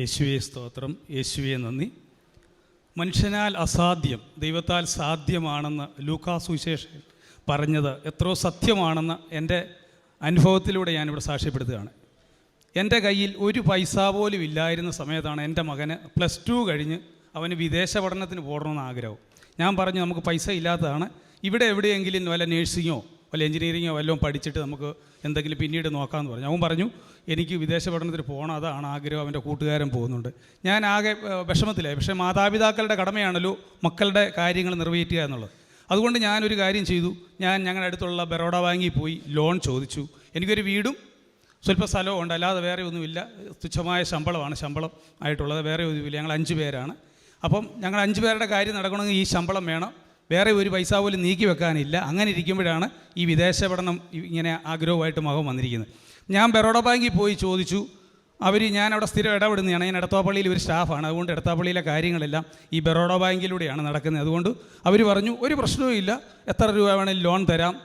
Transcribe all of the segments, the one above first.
യേശുവെ സ്തോത്രം. യേശുവെ നന്ദി. മനുഷ്യനാൽ അസാധ്യം ദൈവത്താൽ സാധ്യമാണെന്ന് ലൂക്കാ സുവിശേഷൻ പറഞ്ഞത് എത്രയോ സത്യമാണെന്ന് എന്റെ അനുഭവത്തിലൂടെ ഞാനിവിടെ സാക്ഷ്യപ്പെടുത്തുകയാണ്. എന്റെ കയ്യിൽ ഒരു പൈസ പോലും ഇല്ലായിരുന്ന സമയത്താണ് എന്റെ മകന് പ്ലസ് ടു കഴിഞ്ഞ് അവന് വിദേശ പഠനത്തിന് പോകണമെന്ന് ആഗ്രഹം. ഞാൻ പറഞ്ഞു നമുക്ക് പൈസ ഇല്ലാത്തതാണ്. ഇവിടെ എവിടെയെങ്കിലും വല്ല നേഴ്സിങ്ങോ വല്ല എഞ്ചിനീയറിങ്ങോ വല്ലതും പഠിച്ചിട്ട് നമുക്ക് എന്തെങ്കിലും പിന്നീട് നോക്കാമെന്ന് പറഞ്ഞു. അവൻ പറഞ്ഞു എനിക്ക് വിദേശ പഠനത്തിന് പോകണം അതാണ് ആഗ്രഹം. അവന്റെ കൂട്ടുകാരൻ പോകുന്നുണ്ട്. ഞാൻ ആകെ വിഷമത്തിലായി. പക്ഷേ മാതാപിതാക്കളുടെ കടമയാണല്ലോ മക്കളുടെ കാര്യങ്ങൾ നിറവേറ്റുക എന്നുള്ളത്. അതുകൊണ്ട് ഞാനൊരു കാര്യം ചെയ്തു. ഞാൻ ഞങ്ങളുടെ അടുത്തുള്ള ബറോഡ വാങ്ങി പോയി ലോൺ ചോദിച്ചു. എനിക്കൊരു വീടും സ്വല്പ സ്ഥലവും ഉണ്ട്. അല്ലാതെ വേറെ ഒന്നുമില്ല. തുച്ഛമായ ശമ്പളമാണ് ശമ്പളം ആയിട്ടുള്ളത്. വേറെ ഒന്നുമില്ല. ഞങ്ങൾ അഞ്ച് പേരാണ്. അപ്പം ഞങ്ങൾ അഞ്ച് പേരുടെ കാര്യം നടക്കണമെങ്കിൽ ഈ ശമ്പളം വേണം. വേറെ ഒരു പൈസ പോലും നീക്കി വെക്കാനില്ല. അങ്ങനെ ഇരിക്കുമ്പോഴാണ് ഈ വിദേശ പഠനം ഇങ്ങനെ ആഗ്രഹമായിട്ട് മകൻ വന്നിരിക്കുന്നത്. ഞാൻ ബറോഡ ബാങ്കിൽ പോയി ചോദിച്ചു. അവർ ഞാൻ അവിടെ സ്ഥിരം ഇടപെടുന്നതാണ്. ഞാൻ എടത്താപ്പള്ളിയിൽ ഒരു സ്റ്റാഫാണ്. അതുകൊണ്ട് എടത്താപ്പള്ളിയിലെ കാര്യങ്ങളെല്ലാം ഈ ബറോഡ ബാങ്കിലൂടെയാണ് നടക്കുന്നത്. അതുകൊണ്ട് അവർ പറഞ്ഞു ഒരു പ്രശ്നവും ഇല്ല. എത്ര രൂപ വേണമെങ്കിലും ലോൺ തരാം.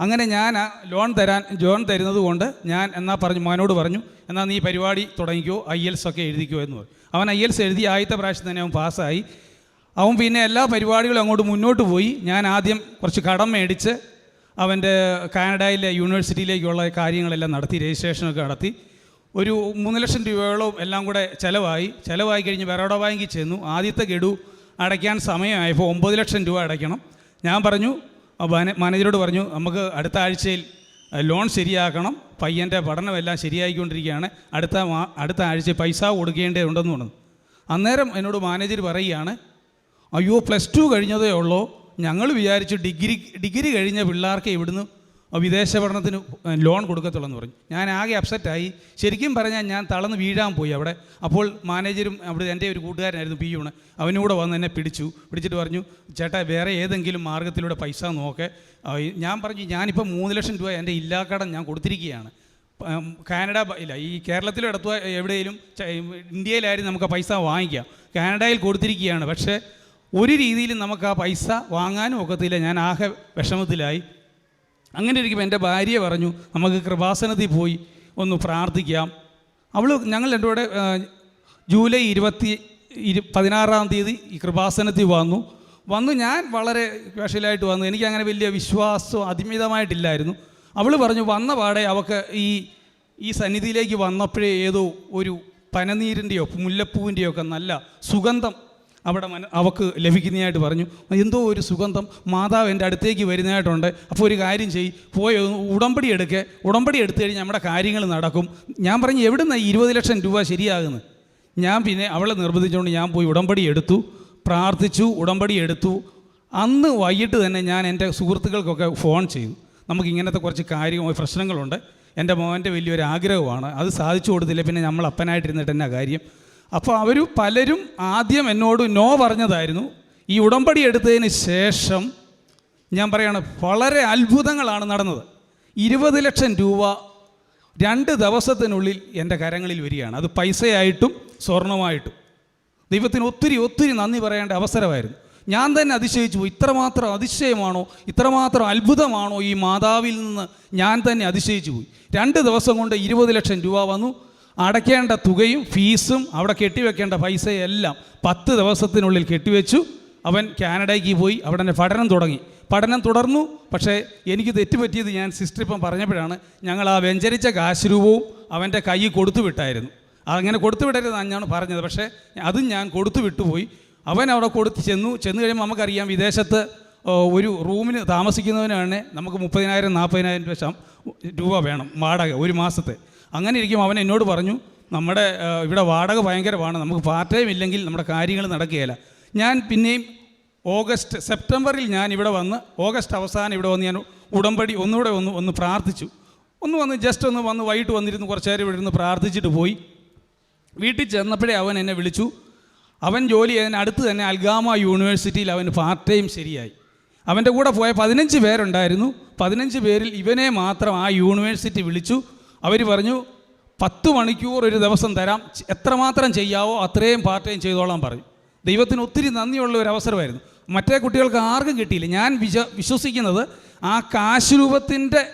അങ്ങനെ ഞാൻ ലോൺ തരാൻ ലോൺ തരുന്നത് കൊണ്ട് ഞാൻ എന്നാൽ പറഞ്ഞു മോനോട് പറഞ്ഞു എന്നാൽ നീ പരിപാടി തുടങ്ങിക്കോ ഐ എൽസ് ഒക്കെ എഴുതിക്കോ എന്ന് പറഞ്ഞു. അവൻ ഐ എൽസ് എഴുതി ആദ്യത്തെ പ്രാവശ്യം തന്നെ അവൻ പാസ്സായി. അവൻ പിന്നെ എല്ലാ പരിപാടികളും അങ്ങോട്ട് മുന്നോട്ട് പോയി. ഞാൻ ആദ്യം കുറച്ച് കടം മേടിച്ച് അവന്റെ കാനഡയിലെ യൂണിവേഴ്സിറ്റിയിലേക്കുള്ള കാര്യങ്ങളെല്ലാം നടത്തി രജിസ്ട്രേഷനൊക്കെ നടത്തി. ഒരു മൂന്ന് ലക്ഷം രൂപയോളം എല്ലാം കൂടെ ചിലവായി. ചിലവായി കഴിഞ്ഞ് ബറോഡ ബാങ്കിൽ ചെന്നു. ആദ്യത്തെ ഗഡു അടയ്ക്കാൻ സമയമായപ്പോൾ ഒമ്പത് ലക്ഷം രൂപ അടയ്ക്കണം. ഞാൻ പറഞ്ഞു മാനേജറോട് പറഞ്ഞു നമുക്ക് അടുത്ത ആഴ്ചയിൽ ലോൺ ശരിയാക്കണം. പയ്യന്റെ പഠനമെല്ലാം ശരിയായിക്കൊണ്ടിരിക്കുകയാണ്. അടുത്ത അടുത്ത ആഴ്ച പൈസ കൊടുക്കേണ്ടതുണ്ടെന്ന് പറഞ്ഞു. അന്നേരം എന്നോട് മാനേജർ പറയുകയാണ് അയ്യോ പ്ലസ് ടു കഴിഞ്ഞതേ ഉള്ളൂ. ഞങ്ങൾ വിചാരിച്ചു ഡിഗ്രി ഡിഗ്രി കഴിഞ്ഞ പിള്ളേർക്ക് ഇവിടുന്ന് വിദേശ പഠനത്തിന് ലോൺ കൊടുക്കത്തുള്ളൂ എന്ന് പറഞ്ഞു. ഞാൻ ആകെ അപ്സെറ്റായി ശരിക്കും പറഞ്ഞാൽ ഞാൻ തളർന്ന് വീഴാൻ പോയി അവിടെ. അപ്പോൾ മാനേജരും അവിടെ എന്റെ ഒരു കൂട്ടുകാരനായിരുന്നു പി യൂണ് അവനൂടെ വന്ന് എന്നെ പിടിച്ചു. പിടിച്ചിട്ട് പറഞ്ഞു ചേട്ടാ വേറെ ഏതെങ്കിലും മാർഗത്തിലൂടെ പൈസ നോക്കെ. ഞാൻ പറഞ്ഞു ഞാനിപ്പോൾ മൂന്ന് ലക്ഷം രൂപ എന്റെ ഇല്ലാക്കടം ഞാൻ കൊടുത്തിരിക്കുകയാണ്. കാനഡ ഇല്ല ഈ കേരളത്തിലും എവിടെയെങ്കിലും എവിടെയും ഇന്ത്യയിലായിരുന്നു നമുക്ക് പൈസ വാങ്ങിക്കാം. കാനഡയിൽ കൊടുത്തിരിക്കുകയാണ്. പക്ഷേ ഒരു രീതിയിലും നമുക്ക് ആ പൈസ വാങ്ങാനും ഒക്കത്തില്ല. ഞാൻ ആകെ വിഷമത്തിലായി. അങ്ങനെ ഇരിക്കുമ്പോൾ എന്റെ ഭാര്യ പറഞ്ഞു നമുക്ക് കൃപാസനത്തിൽ പോയി ഒന്ന് പ്രാർത്ഥിക്കാം. അവൾ ഞങ്ങൾ രണ്ടുപേരുടെ ജൂലൈ ഇരുപത്തി ഇരു പതിനാറാം തീയതി ഈ കൃപാസനത്തിൽ വന്നു. വന്നു ഞാൻ വളരെ സ്പെഷ്യലായിട്ട് വന്നു. എനിക്ക് അങ്ങനെ വലിയ വിശ്വാസം അതിമിതമായിട്ടില്ലായിരുന്നു. അവൾ പറഞ്ഞു വന്ന പാടെ അവൾക്ക് ഈ ഈ സന്നിധിയിലേക്ക് വന്നപ്പോഴേ ഏതോ ഒരു പനനീരിന്റെയോ മുല്ലപ്പൂവിന്റെയോ ഒക്കെ നല്ല സുഗന്ധം അവിടെ മന അവക്ക് ലഭിക്കുന്നതായിട്ട് പറഞ്ഞു. എന്തോ ഒരു സുഗന്ധം മാതാവ് എന്റെ അടുത്തേക്ക് വരുന്നതായിട്ടുണ്ട്. അപ്പോൾ ഒരു കാര്യം ചെയ് പോയി ഉടമ്പടി എടുക്കുക ഉടമ്പടി എടുത്തു കഴിഞ്ഞാൽ നമ്മുടെ കാര്യങ്ങൾ നടക്കും. ഞാൻ പറഞ്ഞു എവിടുന്ന ഈ ഇരുപത് ലക്ഷം രൂപ ശരിയാകുന്നത്? ഞാൻ പിന്നെ അവളെ നിർബന്ധിച്ചുകൊണ്ട് ഞാൻ പോയി ഉടമ്പടി എടുത്തു. പ്രാർത്ഥിച്ചു ഉടമ്പടി എടുത്തു. അന്ന് വൈകിട്ട് തന്നെ ഞാൻ എന്റെ സുഹൃത്തുക്കൾക്കൊക്കെ ഫോൺ ചെയ്തു. നമുക്ക് ഇങ്ങനത്തെ കുറച്ച് കാര്യങ്ങൾ പ്രശ്നങ്ങളുണ്ട്. എന്റെ മോന്റെ വലിയൊരു ആഗ്രഹമാണ്. അത് സാധിച്ചു കൊടുത്തില്ല? പിന്നെ നമ്മൾ അപ്പനായിട്ടിരുന്നിട്ട് എന്നാ കാര്യം? അപ്പോൾ അവർ പലരും ആദ്യം എന്നോട് നോ പറഞ്ഞതായിരുന്നു. ഈ ഉടമ്പടി എടുത്തതിന് ശേഷം ഞാൻ പറയാണ് വളരെ അത്ഭുതങ്ങളാണ് നടന്നത്. ഇരുപത് ലക്ഷം രൂപ രണ്ട് ദിവസത്തിനുള്ളിൽ എന്റെ കരങ്ങളിൽ വരികയാണ്. അത് പൈസയായിട്ടും സ്വർണമായിട്ടും. ദൈവത്തിന് ഒത്തിരി ഒത്തിരി നന്ദി പറയേണ്ട അവസരമായിരുന്നു. ഞാൻ തന്നെ അതിശയിച്ചു പോയി ഇത്രമാത്രം അതിശയമാണോ ഇത്രമാത്രം അത്ഭുതമാണോ ഈ മാതാവിൽ നിന്ന് ഞാൻ തന്നെ അതിശയിച്ചു പോയി. രണ്ട് ദിവസം കൊണ്ട് ഇരുപത് ലക്ഷം രൂപ വന്നു അടയ്ക്കേണ്ട തുകയും ഫീസും അവിടെ കെട്ടിവെക്കേണ്ട പൈസയെല്ലാം പത്ത് ദിവസത്തിനുള്ളിൽ കെട്ടിവെച്ചു. അവൻ കാനഡയ്ക്ക് പോയി. അവിടെ തന്നെ പഠനം തുടങ്ങി. പഠനം തുടർന്നു. പക്ഷേ എനിക്ക് തെറ്റുപറ്റിയത് ഞാൻ സിസ്റ്റർ ഇപ്പം പറഞ്ഞപ്പോഴാണ്. ഞങ്ങൾ ആ വ്യഞ്ചരിച്ച കാശ് രൂപവും അവന്റെ കൈ കൊടുത്തു വിട്ടായിരുന്നു. അങ്ങനെ കൊടുത്തു വിടരുതെന്നാണ് പറഞ്ഞത്. പക്ഷേ അതും ഞാൻ കൊടുത്തു വിട്ടുപോയി. അവൻ അവിടെ കൊടുത്ത് ചെന്നു. ചെന്ന് കഴിയുമ്പോൾ നമുക്കറിയാം വിദേശത്ത് ഒരു റൂമിന് താമസിക്കുന്നതിനാണ് നമുക്ക് മുപ്പതിനായിരം നാൽപ്പതിനായിരം രൂപ രൂപ വേണം. വാടക ഒരു മാസത്തെ. അങ്ങനെ ഇരിക്കും അവൻ എന്നോട് പറഞ്ഞു നമ്മുടെ ഇവിടെ വാടക ഭയങ്കരമാണ് നമുക്ക് പാർട്ട് ടൈം ഇല്ലെങ്കിൽ നമ്മുടെ കാര്യങ്ങൾ നടക്കുകയില്ല. ഞാൻ പിന്നെയും ഓഗസ്റ്റ് സെപ്റ്റംബറിൽ ഞാൻ ഇവിടെ വന്ന് ഓഗസ്റ്റ് അവസാനം ഇവിടെ വന്ന് ഞാൻ ഉടമ്പടി ഒന്നുകൂടെ ഒന്ന് ഒന്ന് പ്രാർത്ഥിച്ചു. ഒന്ന് വന്ന് ജസ്റ്റ് ഒന്ന് വന്ന് വൈകിട്ട് വന്നിരുന്ന് കുറച്ച് നേരം ഇവിടെ ഇരുന്ന് പ്രാർത്ഥിച്ചിട്ട് പോയി. വീട്ടിൽ ചെന്നപ്പോഴേ അവൻ എന്നെ വിളിച്ചു. അവൻ ജോലി ചെയ്തതിന് അടുത്ത് തന്നെ അൽഗാമ യൂണിവേഴ്സിറ്റിയിൽ അവൻ പാർട്ട് ടൈം ശരിയായി. അവന്റെ കൂടെ പോയ പതിനഞ്ച് പേരുണ്ടായിരുന്നു. പതിനഞ്ച് പേരിൽ ഇവനെ മാത്രം ആ യൂണിവേഴ്സിറ്റി വിളിച്ചു. അവർ പറഞ്ഞു പത്ത് മണിക്കൂർ ഒരു ദിവസം തരാം. എത്രമാത്രം ചെയ്യാവോ അത്രയും പാർട്ട് ടൈം പറഞ്ഞു. ദൈവത്തിന് ഒത്തിരി നന്ദിയുള്ള ഒരു അവസരമായിരുന്നു. മറ്റേ കുട്ടികൾക്ക് ആർക്കും കിട്ടിയില്ല. ഞാൻ വിശ്വ വിശ്വസിക്കുന്നത് ആ കാശുരൂപത്തിന്റെ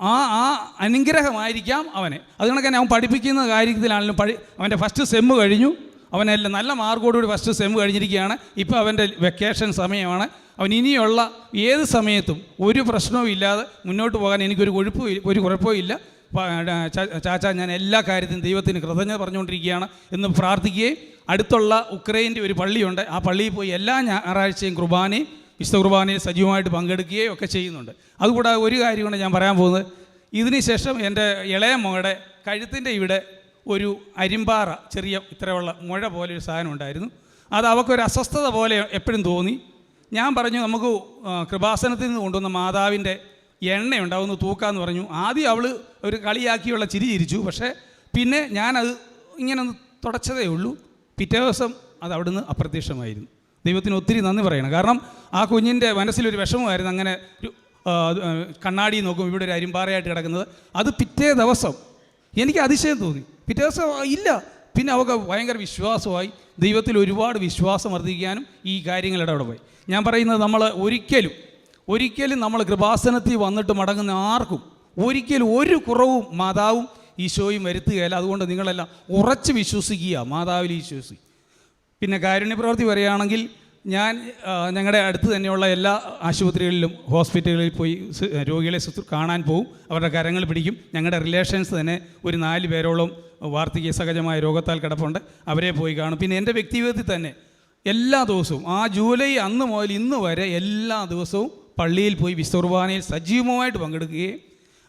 ആ ആ അനുഗ്രഹമായിരിക്കാം അവനെ. അത് തന്നെ അവൻ പഠിപ്പിക്കുന്ന കാര്യത്തിലാണെങ്കിലും പഠി അവന്റെ ഫസ്റ്റ് സെമ്മ് കഴിഞ്ഞു. അവനെല്ലാം നല്ല മാർക്കോടുകൂടി ഫസ്റ്റ് സെമ്മ് കഴിഞ്ഞിരിക്കുകയാണ്. ഇപ്പോൾ അവന്റെ വെക്കേഷൻ സമയമാണ്. അവൻ ഇനിയുള്ള ഏത് സമയത്തും ഒരു പ്രശ്നവും ഇല്ലാതെ മുന്നോട്ട് പോകാൻ എനിക്കൊരു കൊഴുപ്പും ഒരു കുഴപ്പവും ഇല്ല. ചാച്ചാ ഞാൻ എല്ലാ കാര്യത്തിനും ദൈവത്തിന് കൃതജ്ഞത പറഞ്ഞുകൊണ്ടിരിക്കുകയാണ് എന്ന് പ്രാർത്ഥിക്കുകയും അടുത്തുള്ള ഉക്രൈന്റെ ഒരു പള്ളിയുണ്ട്. ആ പള്ളിയിൽ പോയി എല്ലാ ഞായറാഴ്ചയും കുർബാനയും വിശുദ്ധ കുർബാനയിൽ സജീവമായിട്ട് പങ്കെടുക്കുകയും ഒക്കെ ചെയ്യുന്നുണ്ട്. അതുകൂടാതെ ഒരു കാര്യമാണ് ഞാൻ പറയാൻ പോകുന്നത്. ഇതിനുശേഷം എന്റെ ഇളയ മകളുടെ കഴുത്തിന്റെ ഇവിടെ ഒരു അരിമ്പാറ ചെറിയ ഇത്രയുള്ള മുഴ പോലെ ഒരു സാധനം ഉണ്ടായിരുന്നു. അത് അവൾക്കൊരു അസ്വസ്ഥത പോലെ എപ്പോഴും തോന്നി. ഞാൻ പറഞ്ഞു നമുക്ക് കൃപാസനത്തിൽ നിന്ന് കൊണ്ടുവന്ന മാതാവിന്റെ എണ്ണയുണ്ട് ഉണ്ടാവുന്നു തൂക്കാന്ന് പറഞ്ഞു. ആദ്യം അവൾ ഒരു കളിയാക്കിയുള്ള ചിരി ചിരിച്ചു. പക്ഷേ പിന്നെ ഞാനത് ഇങ്ങനെ ഒന്ന് തുടച്ചതേ ഉള്ളൂ. പിറ്റേ ദിവസം അത് അവിടുന്ന് അപ്രത്യക്ഷമായിരുന്നു. ദൈവത്തിന് ഒത്തിരി നന്ദി പറയണം. കാരണം ആ കുഞ്ഞിന്റെ മനസ്സിലൊരു വിഷമമായിരുന്നു അങ്ങനെ ഒരു കണ്ണാടി നോക്കും ഇവിടെ ഒരു അരിമ്പാറയായിട്ട് കിടക്കുന്നത്. അത് പിറ്റേ ദിവസം എനിക്ക് അതിശയം തോന്നി. പിറ്റേ ദിവസം ഇല്ല. പിന്നെ അവൾക്ക് ഭയങ്കര വിശ്വാസമായി. ദൈവത്തിൽ ഒരുപാട് വിശ്വാസം വർദ്ധിക്കാനും ഈ കാര്യങ്ങളുടെ അവിടെ പോയി ഞാൻ പറയുന്നത് നമ്മൾ ഒരിക്കലും ഒരിക്കലും നമ്മൾ കൃപാസനത്തിൽ വന്നിട്ട് മടങ്ങുന്ന ആർക്കും ഒരിക്കലും ഒരു കുറവും മാതാവും ഈശോയും വരുത്തുകയില്ല. അതുകൊണ്ട് നിങ്ങളെല്ലാം ഉറച്ച് വിശ്വസിക്കുക മാതാവിൽ വിശ്വസിക്കുക പിന്നെ കാരുണ്യ പ്രവൃത്തി പറയുകയാണെങ്കിൽ ഞാൻ ഞങ്ങളുടെ അടുത്ത് തന്നെയുള്ള എല്ലാ ആശുപത്രികളിലും ഹോസ്പിറ്റലുകളിൽ പോയി രോഗികളെ കാണാൻ പോകും അവരുടെ കരങ്ങൾ പിടിക്കും. ഞങ്ങളുടെ റിലേഷൻസ് തന്നെ ഒരു നാല് പേരോളം വാർദ്ധക്യ സഹജമായ രോഗത്താൽ കിടപ്പുണ്ട്. അവരെ പോയി കാണും. പിന്നെ എന്റെ വ്യക്തിഗതത്തിൽ തന്നെ എല്ലാ ദിവസവും ആ ജൂലൈ അന്ന് മുതൽ ഇന്ന് വരെ എല്ലാ ദിവസവും പള്ളിയിൽ പോയി വിസ്തുർബാനയിൽ സജീവമായിട്ട് പങ്കെടുക്കുകയും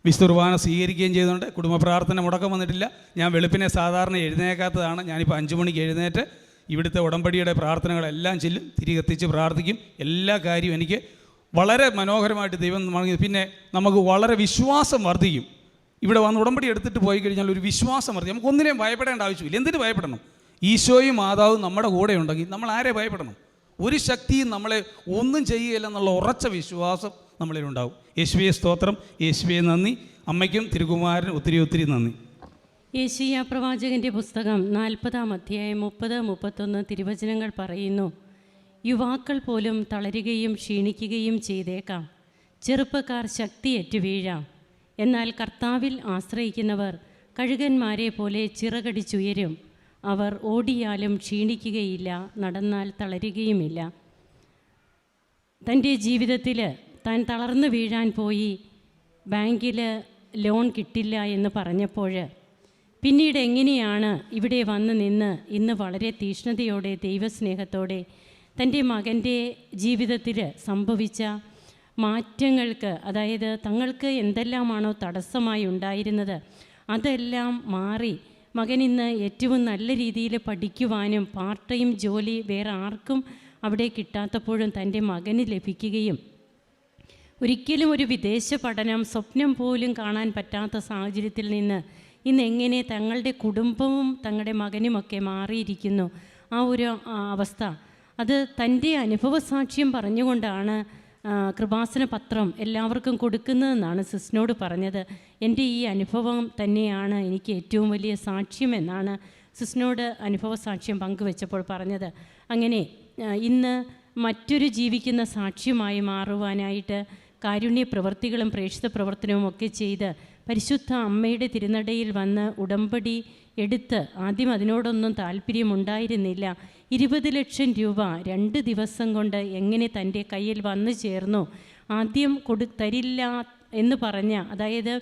വിസ്തുർബാന സ്വീകരിക്കുകയും ചെയ്തുകൊണ്ട് കുടുംബ പ്രാർത്ഥന മുടക്കം വന്നിട്ടില്ല. ഞാൻ വെളുപ്പിനെ സാധാരണ എഴുന്നേക്കാത്തതാണ്. ഞാനിപ്പോൾ അഞ്ച് മണിക്ക് എഴുന്നേറ്റ് ഇവിടുത്തെ ഉടമ്പടിയുടെ പ്രാർത്ഥനകളെല്ലാം ചെല്ലും തിരികെത്തിച്ച് പ്രാർത്ഥിക്കും. എല്ലാ കാര്യവും എനിക്ക് വളരെ മനോഹരമായിട്ട് ദൈവം നൽകി പിന്നെ നമുക്ക് വളരെ വിശ്വാസം വർദ്ധിക്കും. ഇവിടെ വന്ന് ഉടമ്പടി എടുത്തിട്ട് പോയി കഴിഞ്ഞാൽ ഒരു വിശ്വാസം വർദ്ധിക്കും. നമുക്ക് ഒന്നിനെയും ഭയപ്പെടേണ്ട ആവശ്യമില്ല. എന്തിനു ഭയപ്പെടണം? ഈശോയും മാതാവും നമ്മുടെ കൂടെ ഉണ്ടെങ്കിൽ നമ്മൾ ആരെ ഭയപ്പെടണം? ഒരു ശക്തിയും നമ്മളെ ഒന്നും ചെയ്യുകയില്ല എന്നുള്ള ഉറച്ച വിശ്വാസം നമ്മളിലുണ്ടാവും. യേശുവെ സ്തോത്രം. യേശുവെ നന്ദി. അമ്മയ്ക്കും തിരുകുമാരനും ഒത്തിരി ഒത്തിരി നന്ദി. യേശയ്യ പ്രവാചകന്റെ പുസ്തകം നാൽപ്പതാം അധ്യായം മുപ്പത് മുപ്പത്തൊന്ന് തിരുവചനങ്ങൾ പറയുന്നു. യുവാക്കൾ പോലും തളരുകയും ക്ഷീണിക്കുകയും ചെയ്തേക്കാം. ചെറുപ്പക്കാർ ശക്തിയേറ്റു വീഴാം. എന്നാൽ കർത്താവിൽ ആശ്രയിക്കുന്നവർ കഴുകന്മാരെ പോലെ ചിറകടിച്ചുയരും. അവർ ഓടിയാലും ക്ഷീണിക്കുകയില്ല നടന്നാൽ തളരുകയുമില്ല. തന്റെ ജീവിതത്തിൽ താൻ തളർന്നു വീഴാൻ പോയി ബാങ്കിൽ ലോൺ കിട്ടില്ല എന്ന് പറഞ്ഞപ്പോൾ പിന്നീട് എങ്ങനെയാണ് ഇവിടെ വന്ന് നിന്ന് ഇന്ന് വളരെ തീഷ്ണതയോടെ ദൈവസ്നേഹത്തോടെ തന്റെ മകന്റെ ജീവിതത്തിൽ സംഭവിച്ച മാറ്റങ്ങൾക്ക് അതായത് തങ്ങൾക്ക് എന്തെല്ലാമാണോ തടസ്സമായി ഉണ്ടായിരുന്നത് അതെല്ലാം മാറി മകൻ ഇന്ന് ഏറ്റവും നല്ല രീതിയിൽ പഠിക്കുവാനും പാർട്ട് ടൈം ജോലി വേറെ ആർക്കും അവിടെ കിട്ടാത്തപ്പോഴും തന്റെ മകന് ലഭിക്കുകയും ഒരിക്കലും ഒരു വിദേശ പഠനം സ്വപ്നം പോലും കാണാൻ പറ്റാത്ത സാഹചര്യത്തിൽ നിന്ന് ഇന്ന് എങ്ങനെ തങ്ങളുടെ കുടുംബവും തങ്ങളുടെ മകനുമൊക്കെ മാറിയിരിക്കുന്നു. ആ ഒരു അവസ്ഥ. അത് തന്റെ അനുഭവസാക്ഷ്യം പറഞ്ഞുകൊണ്ടാണ് കൃപാസന പത്രം എല്ലാവർക്കും കൊടുക്കുന്നതെന്നാണ് സിസ്നോട് പറഞ്ഞത്. എന്റെ ഈ അനുഭവം തന്നെയാണ് എനിക്ക് ഏറ്റവും വലിയ സാക്ഷ്യം എന്നാണ് സിസ്നോട് അനുഭവ സാക്ഷ്യം പങ്കുവെച്ചപ്പോൾ പറഞ്ഞത്. അങ്ങനെ ഇന്ന് മറ്റൊരു ജീവിക്കുന്ന സാക്ഷ്യമായി മാറുവാനായിട്ട് കാരുണ്യ പ്രവർത്തികളും പ്രേക്ഷിത പ്രവർത്തനവും ഒക്കെ ചെയ്ത് പരിശുദ്ധ അമ്മയുടെ തിരുനടയിൽ വന്ന് ഉടമ്പടി എടുത്ത് ആദ്യം അതിനോടൊന്നും താല്പര്യമുണ്ടായിരുന്നില്ല. ഇരുപത് ലക്ഷം രൂപ രണ്ട് ദിവസം കൊണ്ട് എങ്ങനെ തന്റെ കയ്യിൽ വന്നു ചേർന്നു? ആദ്യം കൊടു തരില്ല എന്ന് പറഞ്ഞ അതായത്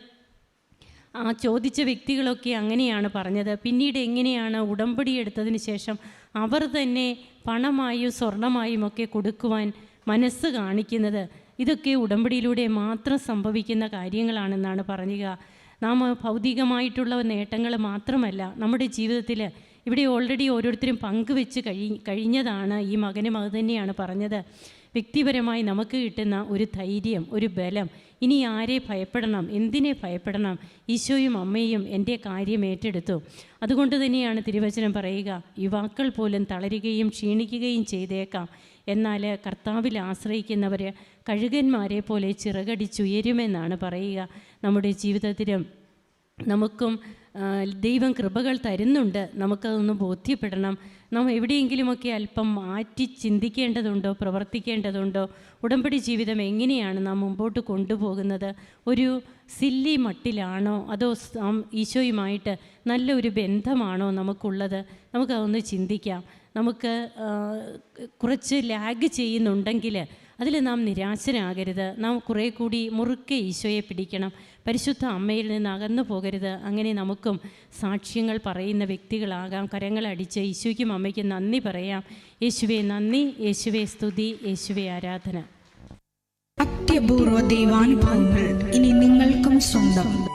ആ ചോദിച്ച വ്യക്തികളൊക്കെ അങ്ങനെയാണ് പറഞ്ഞത്. പിന്നീട് എങ്ങനെയാണ് ഉടമ്പടി എടുത്തതിന് ശേഷം അവർ തന്നെ പണമായും സ്വർണമായും ഒക്കെ കൊടുക്കുവാൻ മനസ്സ് കാണിക്കുന്നത്? ഇതൊക്കെ ഉടമ്പടിയിലൂടെ മാത്രം സംഭവിക്കുന്ന കാര്യങ്ങളാണെന്നാണ് പറയുക നാം ഭൗതികമായിട്ടുള്ള നേട്ടങ്ങൾ മാത്രമല്ല നമ്മുടെ ജീവിതത്തിൽ ഇവിടെ ഓൾറെഡി ഓരോരുത്തരും പങ്കുവെച്ച് കഴി കഴിഞ്ഞതാണ് ഈ മകനും അത് തന്നെയാണ് പറഞ്ഞത്. വ്യക്തിപരമായി നമുക്ക് കിട്ടുന്ന ഒരു ധൈര്യം ഒരു ബലം. ഇനി ആരെ ഭയപ്പെടണം? എന്തിനെ ഭയപ്പെടണം? ഈശോയും അമ്മയും എന്റെ കാര്യം ഏറ്റെടുത്തു. അതുകൊണ്ട് തന്നെയാണ് തിരുവചനം പറയുക യുവാക്കൾ പോലും തളരുകയും ക്ഷീണിക്കുകയും ചെയ്തേക്കാം. എന്നാൽ കർത്താവിൽ ആശ്രയിക്കുന്നവർ കഴുകന്മാരെ പോലെ ചിറകടിച്ചുയരുമെന്നാണ് പറയുക. നമ്മുടെ ജീവിതത്തിലും നമുക്കും ദൈവം കൃപകൾ തരുന്നുണ്ട്. നമുക്കതൊന്ന് ബോധ്യപ്പെടണം. നാം എവിടെയെങ്കിലുമൊക്കെ അല്പം മാറ്റി ചിന്തിക്കേണ്ടതുണ്ടോ പ്രവർത്തിക്കേണ്ടതുണ്ടോ? ഉടമ്പടി ജീവിതം എങ്ങനെയാണ് നാം മുമ്പോട്ട് കൊണ്ടുപോകുന്നത്? ഒരു സില്ലി മട്ടിലാണോ? അതോ ഈശോയുമായിട്ട് നല്ലൊരു ബന്ധമാണോ നമുക്കുള്ളത്? നമുക്കതൊന്ന് ചിന്തിക്കാം. നമുക്ക് കുറച്ച് ലാഗ് ചെയ്യുന്നുണ്ടെങ്കിൽ അതിൽ നാം നിരാശരാകരുത്. നാം കുറേ കൂടി മുറുക്കെ ഈശോയെ പിടിക്കണം. പരിശുദ്ധ അമ്മയിൽ നിന്ന് അകന്നു പോകരുത്. അങ്ങനെ നമുക്കും സാക്ഷ്യങ്ങൾ പറയുന്ന വ്യക്തികളാകാം. കരങ്ങളടിച്ച് ഈശോയ്ക്കും അമ്മയ്ക്കും നന്ദി പറയാം. യേശുവെ നന്ദി. യേശുവെ സ്തുതി. യേശുവെ ആരാധന. അത്യപൂർവ ദൈവാനുഭവങ്ങൾ ഇനി നിങ്ങൾക്കും സ്വന്തം.